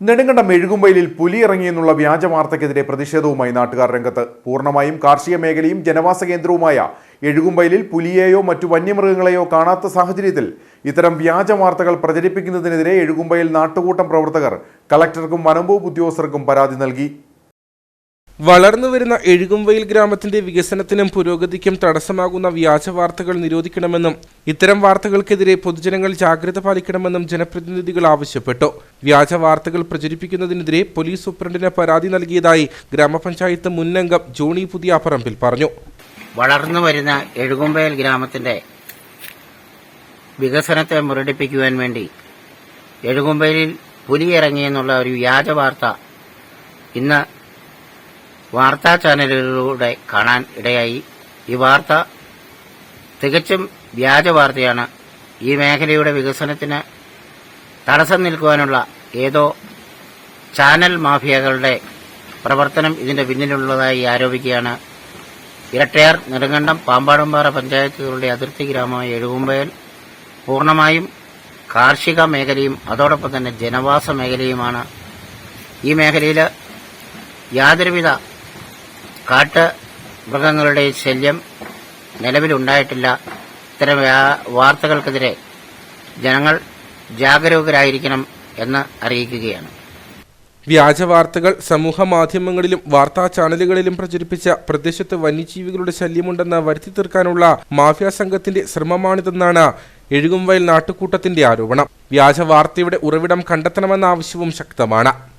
നെടുങ്കണ്ടം എഴുകുമ്പയിലിൽ പുലി ഇറങ്ങിയെന്നുള്ള വ്യാജ വാർത്തയ്ക്കെതിരെ പ്രതിഷേധവുമായി നാട്ടുകാർ രംഗത്ത്. പൂർണമായും കാർഷിക മേഖലയും ജനവാസ കേന്ദ്രവുമായ എഴുകുമ്പയിലിൽ പുലിയെയോ മറ്റു വന്യമൃഗങ്ങളെയോ കാണാത്ത സാഹചര്യത്തിൽ ഇത്തരം വ്യാജ വാർത്തകൾ പ്രചരിപ്പിക്കുന്നതിനെതിരെ എഴുകുമ്പയിൽ നാട്ടുകൂട്ടം പ്രവർത്തകർ കളക്ടർക്കും വനംവകുപ്പ് ഉദ്യോഗസ്ഥർക്കും പരാതി നൽകി. വളർന്നു വരുന്ന എഴുകുംവയിൽ ഗ്രാമത്തിന്റെ വികസനത്തിനും പുരോഗതിക്കും തടസ്സമാകുന്ന വ്യാജ വാർത്തകൾ നിരോധിക്കണമെന്നും ഇത്തരം വാർത്തകൾക്കെതിരെ പൊതുജനങ്ങൾ ജാഗ്രത പാലിക്കണമെന്നും ജനപ്രതിനിധികൾ ആവശ്യപ്പെട്ടു. വ്യാജ വാർത്തകൾ പ്രചരിപ്പിക്കുന്നതിനെതിരെ പോലീസ് സൂപ്രണ്ടിന് പരാതി നൽകിയതായി ഗ്രാമപഞ്ചായത്ത് മുന്നംഗം ജോണി പുതിയാപ്പറമ്പിൽ പറഞ്ഞു. വളർന്നു വരുന്ന എഴുകുംവയൽ ഗ്രാമത്തിന്റെ വികസനത്തെ മുരടിപ്പിക്കുവാൻ വേണ്ടി എഴുകുംവയലിൽ പുലി ഇറങ്ങിയെന്നുള്ള ഒരു വ്യാജ വാർത്ത ഇന്ന് വാർത്താ ചാനലുകളിലൂടെ കാണാൻ ഇടയായി. ഈ വാർത്ത തികച്ചും വ്യാജ വാർത്തയാണ്. ഈ മേഖലയുടെ വികസനത്തിന് തടസ്സം നിൽക്കുവാനുള്ള ഏതോ ചാനൽ മാഫിയകളുടെ പ്രവർത്തനം ഇതിന്റെ പിന്നിലുള്ളതായി ആരോപിക്കുകയാണ്. ഇരട്ടയാർ നെടുങ്കണ്ടം പാമ്പാടുംപാറ പഞ്ചായത്തുകളുടെ അതിർത്തി ഗ്രാമമായ എഴുകുമ്പയൽ പൂർണമായും കാർഷിക മേഖലയും അതോടൊപ്പം തന്നെ ജനവാസ മേഖലയുമാണ്. ഈ മേഖലയിൽ യാതൊരുവിധ കാട്ട് മൃഗങ്ങളുടെ ശല്യം നിലവിലുണ്ടായിട്ടില്ല. ഇത്തരം വാർത്തകൾക്കെതിരെ ജനങ്ങൾ ജാഗരൂകരായിരിക്കണം എന്ന് അറിയിക്കുകയാണ്. വ്യാജ വാർത്തകൾ സമൂഹ മാധ്യമങ്ങളിലും വാർത്താ ചാനലുകളിലും പ്രചരിപ്പിച്ച പ്രദേശത്ത് വന്യജീവികളുടെ ശല്യമുണ്ടെന്ന് വരുത്തി തീർക്കാനുള്ള മാഫിയ സംഘത്തിന്റെ ശ്രമമാണിതെന്നാണ് എഴുകുംവയൽ നാട്ടുകൂട്ടത്തിന്റെ ആരോപണം. വ്യാജ വാർത്തയുടെ ഉറവിടം കണ്ടെത്തണമെന്ന ആവശ്യവും ശക്തമാണ്.